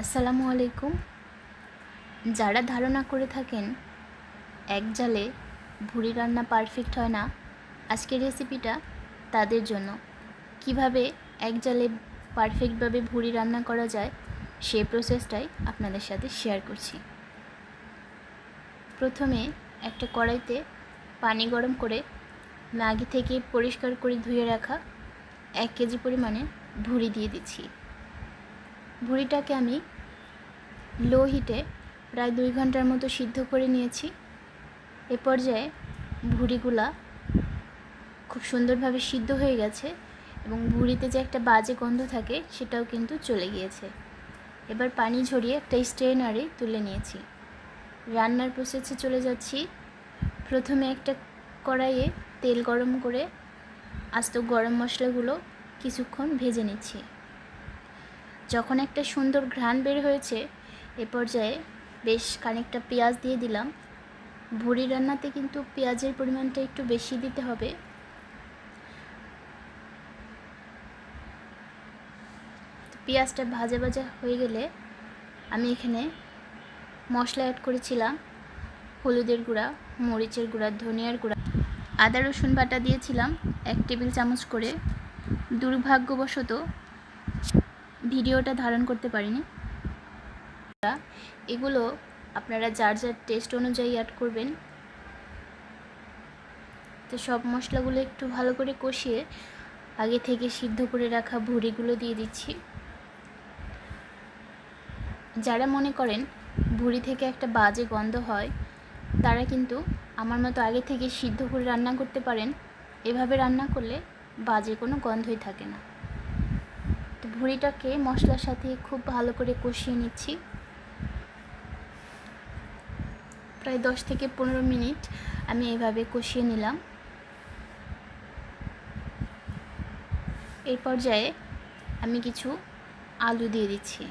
আসসালামু আলাইকুম। যারা ধারণা করে থাকেন এক জালে ভুড়ি রান্না পারফেক্ট হয় না, আজকের রেসিপিটা তাদের জন্য। কীভাবে এক জালে পারফেক্টভাবে ভুড়ি রান্না করা যায় সেই প্রসেসটাই আপনাদের সাথে শেয়ার করছি। প্রথমে একটা কড়াইতে পানি গরম করে আমি আগে থেকে পরিষ্কার করে ধুয়ে রাখা এক কেজি পরিমাণে ভুড়ি দিয়ে দিচ্ছি। ভুড়িটাকে আমি লো হিটে প্রায় দুই ঘণ্টার মতো সিদ্ধ করে নিয়েছি। এ পর্যায়ে ভুড়িগুলা খুব সুন্দরভাবে সিদ্ধ হয়ে গেছে এবং ভুড়িতে যে একটা বাজে গন্ধ থাকে সেটাও কিন্তু চলে গিয়েছে। এবার পানি ঝরিয়ে একটা স্ট্রেনারে তুলে নিয়েছি। রান্নার প্রসেসে চলে যাচ্ছি। প্রথমে একটা কড়াইয়ে তেল গরম করে আস্ত গরম মশলাগুলো কিছুক্ষণ ভেজে নিচ্ছি। যখন একটা সুন্দর ঘ্রাণ বের হয়েছে, এ পর্যায়ে বেশ খানিকটা পেঁয়াজ দিয়ে দিলাম। ভুড়ি রান্নাতে কিন্তু পেঁয়াজের পরিমাণটা একটু বেশি দিতে হবে। পেঁয়াজটা ভাজা ভাজা হয়ে গেলে আমি এখানে মশলা অ্যাড করেছিলাম, হলুদের গুঁড়া, মরিচের গুঁড়া, ধনিয়ার গুঁড়া। আদা রসুন বাটা দিয়েছিলাম এক টেবিল চামচ করে। দুর্ভাগ্যবশত ভিডিওটা ধারণ করতে পারিনি। এগুলো আপনারা যার যার টেস্ট অনুযায়ী অ্যাড করবেন। তো সব মশলাগুলো একটু ভালো করে কষিয়ে আগে থেকে সিদ্ধ করে রাখা ভুড়িগুলো দিয়ে দিচ্ছি। যারা মনে করেন ভুড়ি থেকে একটা বাজে গন্ধ হয়, তারা কিন্তু আমার মতো আগে থেকে সিদ্ধ করে রান্না করতে পারেন। এভাবে রান্না করলে বাজে কোনো গন্ধই থাকে না। তো ভুড়িটাকে মশলার সাথে খুব ভালো করে কষিয়ে নিচ্ছি। প্রায় দশ থেকে পনেরো মিনিট আমি এভাবে কষিয়ে নিলাম। এই পর্যায়ে আমি কিছু আলু দিয়ে দিচ্ছি।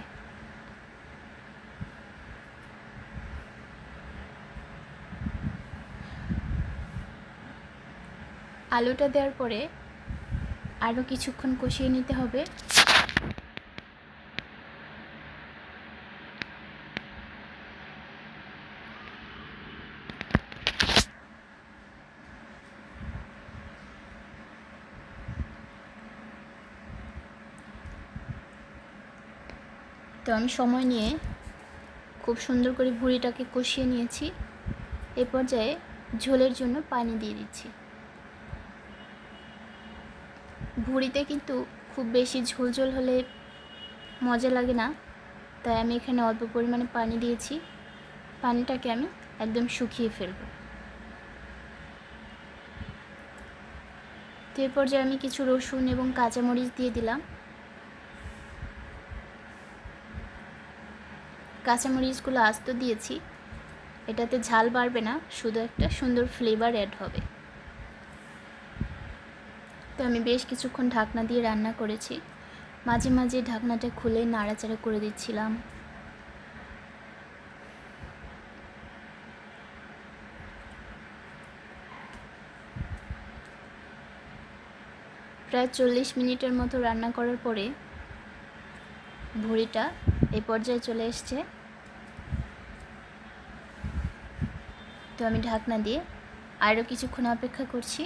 আলুটা দেওয়ার পরে আরও কিছুক্ষণ কষিয়ে নিতে হবে। তো আমি সময় নিয়ে খুব সুন্দর করে ভুড়িটাকে কষিয়ে নিয়েছি। এ পর্যায়ে ঝোলের জন্য পানি দিয়ে দিচ্ছি। ভুড়িতে কিন্তু খুব বেশি ঝোল ঝোল হলে মজা লাগে না। তাই আমি এখানে অল্প পরিমাণে পানি দিয়েছি। পানিটাকে আমি একদম শুকিয়ে ফেলব। তো এর পর্যায়ে আমি কিছু রসুন এবং কাঁচামরিচ দিয়ে দিলাম। কাঁচামরিচগুলো আস্ত দিয়েছি, এটাতে ঝাল বাড়বে না, শুধু একটা সুন্দর ফ্লেভার অ্যাড হবে। তো আমি বেশ কিছুক্ষণ ঢাকনা দিয়ে রান্না করেছি। মাঝে মাঝে ঢাকনাটা খুলে নাড়াচাড়া করে দিচ্ছিলাম। প্রায় চল্লিশ মিনিটের মতো রান্না করার পরে ভুড়িটা এই পর্যায়ে চলে এসছে। তো আমি ঢাকনা দিয়ে আরও কিছুক্ষণ অপেক্ষা করছি।